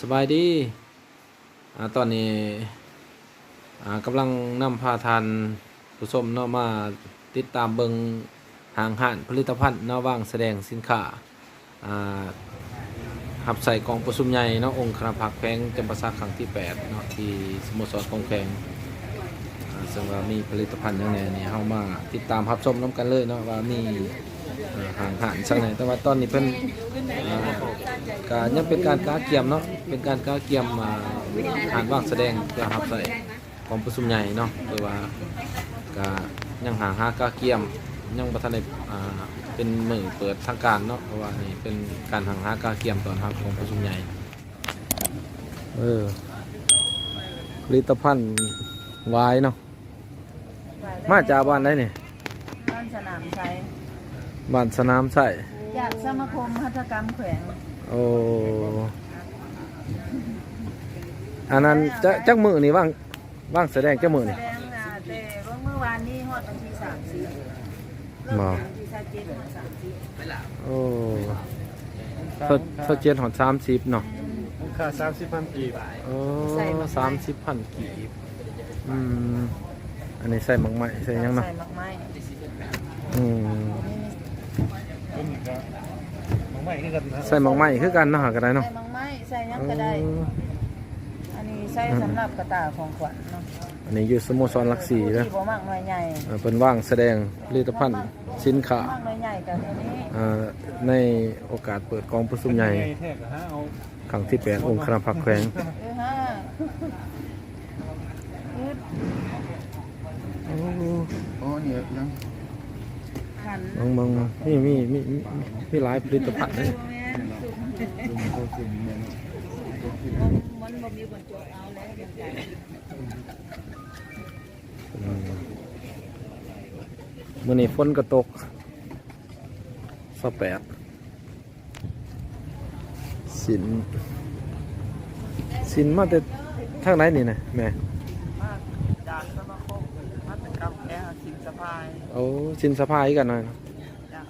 สบายดีอ่าตอนนี้อ่ากำลังนำพาทานผู้ชมเนาะมาติดตามเบิงห่างหันผลิตภัณฑ์เนาะว่างแสดงสินค้าอ่าหับใส่กองประชุมใหญ่เนาะองค์คณะผักแพงจำปาสักครั้งที่8เนาะที่สโมสรกองแพงอ่าซึ่งว่ามีผลิตภัณฑ์ย่างไรนี่ยเฮามาติดตามรับชมน้กันเลยเนาะว่ามีอ่างหันสักไหนแต่ว่าตอนนี้เพิ่นอ่า ก็ยังเป็นการก้าเกียมเนาะเป็นการก้าเกียมมาฐานว่างแสดงเพื่อรับใส่ของประชุมใหญ่เนาะหรือว่าก็ยังหาหาก้าเกียมยังประทานในอ่าเป็นมือเปิดทางการเนาะเพราะว่านี่เป็นการหาหาก้าเกียมตอนรับของประชุมใหญ่เออผลิตภัณฑ์วายเนาะมาจากบ้านไหนนี่บ้านสนามชัยบ้านสนามใส่จากสมาคมหัตถกรรมแขวงโอ้อันนั้นจะจักมือนี่ว่างว่างแสดงจักมือแสนี่ ดงนะแต่ว่าเมื่อวานนี้ฮอดวันที่สามสิบเริ่มบ่วันที่สามสิบสามสิบโอ้เทดเทดเจ็ดหอดสามสิบเนาะค่าสามสิบพันกีบโอ้สามสิบพันกีบอืมอันนี้ใส่หมักไหมใส่หยังเนาะใส่หมักไม้อืม ต้นก็ มองไม่คือกันนะใส่หมักไหมคือกันเนาะหากันได้ใส่เนาะหมักไม้ใส่หยังก็ได้ อันนี้ใส่สำหรับกระต่ายของขวัญเนาะอันนี้อยู่สโมสรหลักสี่ผู้แล้วที่บ่มากน้อยใหญ่เป็นว่างแสดงผลิตภัณฑ์สินค้ามากน้อยใหญ่กับตัวนี้อ่าในโอกาสเปิดกองประชุมใหญ่แท้ก็หาเอาครั้งที่แปดองค์คณะผักแขวงเออฮะอึดอ๋อเนี่ยยัง ขันบางบางมีมีมีมีมีหลายผลิตภัณฑ์เลยมันบ่มีบรรจุเอาแล้วอย่างไรอืมมื่อนี้ฝนก็ตกสแปดสินสินมาแต่ทางไหนนี่นะแม่มากจากสมาคมหัตถกรรมแขวง สิงสะพายเอาสินสะพายกันหน่อยจ้ะ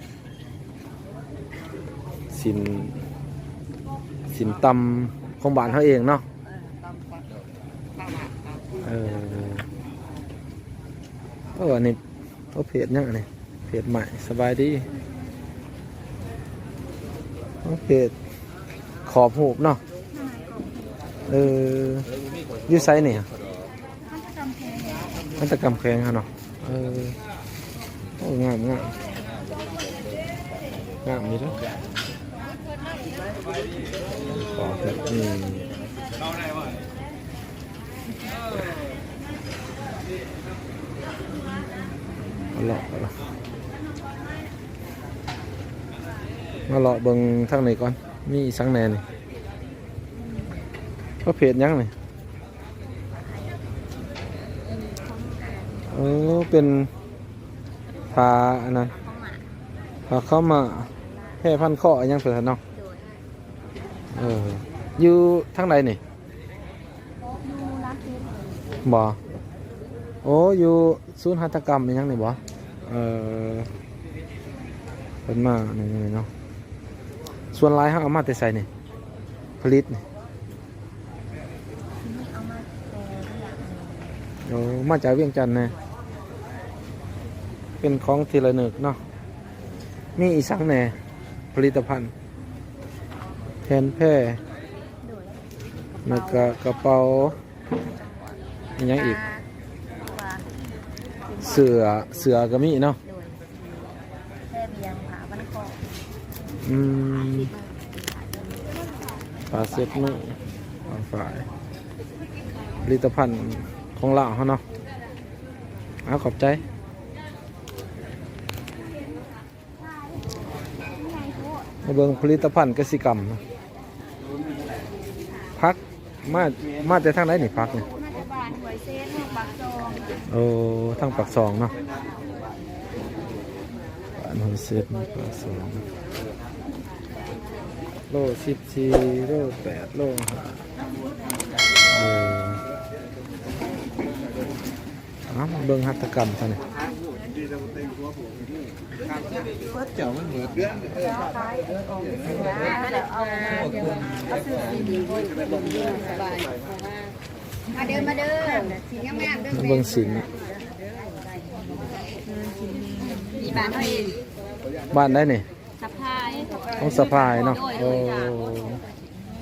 สินสินตำของบ้านเขาเองเนาะเออตามฝันตามหาตามเออเอออันนี้เขาเพจยังอันนี้เพจใหม่สบายดีเขาเพจขอบหูบเนาะเอออยูไซเนี่ยมันจะกำแพงฮะเนาะ เออโอ้งามงามงามนี่เด้อขอบเพจอืมมาเลาะมาเลาะมาเลาะเบิ่งทางไหนก่อน มีอีสังแหนนี่ก็เพจยังนี่ เออเป็นพาอันนั้นพาเข้ามาแพร่พันธุ์ข้ออิหยังเผื่อเนาะเอออยู่ทางใดนี่บ่โอ้อยู่ศูนย์หัตถกรรมอิหยังนี่บ่เออเป็นมานี่นี่เนาะส่วนหลายเขาเอามาแต่ใส่นี่ผลิตนี่โอ้มาจากเวียงจันทน์นะ เป็นของทีละหนึกเนาะมีอีสังแหน่ผลิตภัณฑ์ แทนแพร่แล้วก็กระเป๋าอิหยังอีก เสือเสือก็มีเนาะแค่เบียงผาบันคออืมปลาเซ็ตมือปลาฝายผลิตภัณฑ์ของเราเขาเนาะเอาขอบใจ มาเบิ่งผลิตภัณฑ์กสิกรรมเนาะพักมามาแต่ทางไหนนี่พักเนี่ยมาจากบ้านหวยเซนห้องปักซองโอ้ทั้งปักสองเนาะบ้านหัวเซ็ตปักสองโลสิบสี่โลแปดโลห้าเออเอามาเบิ่งหัตถกรรมท่านนี่จะมาเต็มหัวผม เจ้ามันเหมือนเดือนเอามาเอาซื้อซีดีสบายมาเดินมาเดินสีงามๆเดินเบิ่งสินมีบ้านเขาเองบ้านได้นี่สะพายต้องสะพายเนาะโอ้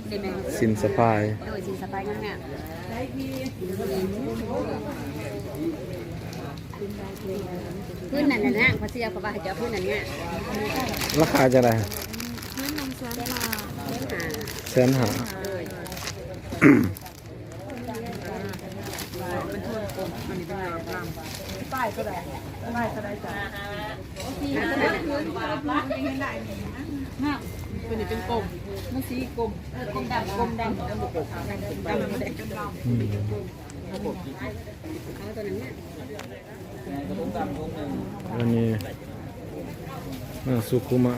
เห็นไหมสินสะพายโดยสีสะพายงามๆ พื้นนั่นน่ะนะพอเสียเพราะว่าเจ้าพื้นนั่นเนี่ยราคาจะได้พื้นนมเชื้อมาหาแสนหาเลยป้ายก็ได้ป้ายก็ได้จ้ะ เป็นเป็นกลมมันสีกลมกลมดำกลมดำดำบุกดำดำดำดำอืมเอาตัวนั้นเนี่ยอันนี้อ่าสุขุมะ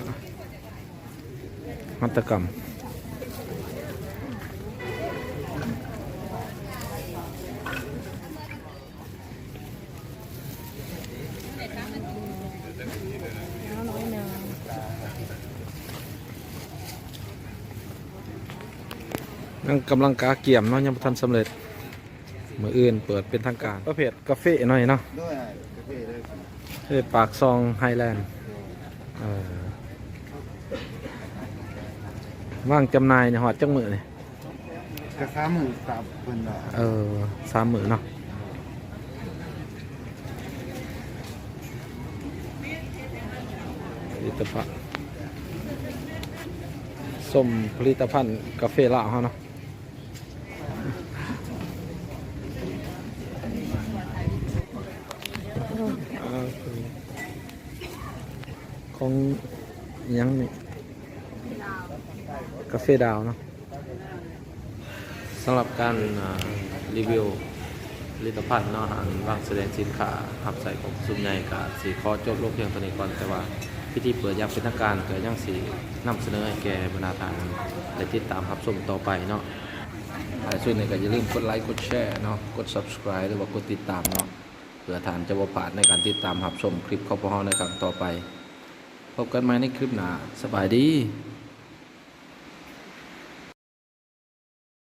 หัตถกรรม ยังกำลังกาเกี่ยมเนาะยังบ่ทันสำเร็จมืออื่นเปิดเป็นทางการประเภทกาแฟหน่อยเนาะด้วยกาแฟเลยเอ้ยปากซองไฮแลนด์เออว่างจำหน่ายในหอดจังมือนี่กระซ้ำมือสับเป็นละเออสามมือเนาะผลิตภัณฑ์ส้มผลิตภัณฑ์กาแฟลาวเขาเนาะอ่า ของยังนี่กาแฟดาวเนาะสำหรับการรีวิวผลิตภัณฑ์เนาะอันวางแสดงสินค้าหับใส่ของซุมใหญ่กับสีขอจบลงเพียงตัวนี้ก่อนแต่ว่าพิธีเปิดยังเป็นทางการก็ยังสีนำเสนอให้แก่บรรดาทานได้ติดตามรับชมต่อไปเนาะอ่าส่วนนี้ก็อย่าลืมกดไลค์กดแชร์เนาะกด subscribe หรือว่ากดติดตามเนาะเพื่อทานจะบ่พลาดในการติดตามรับชมคลิปข้อพอในครั้งต่อไป พบกันใหม่ในคลิปหน้าสบายดี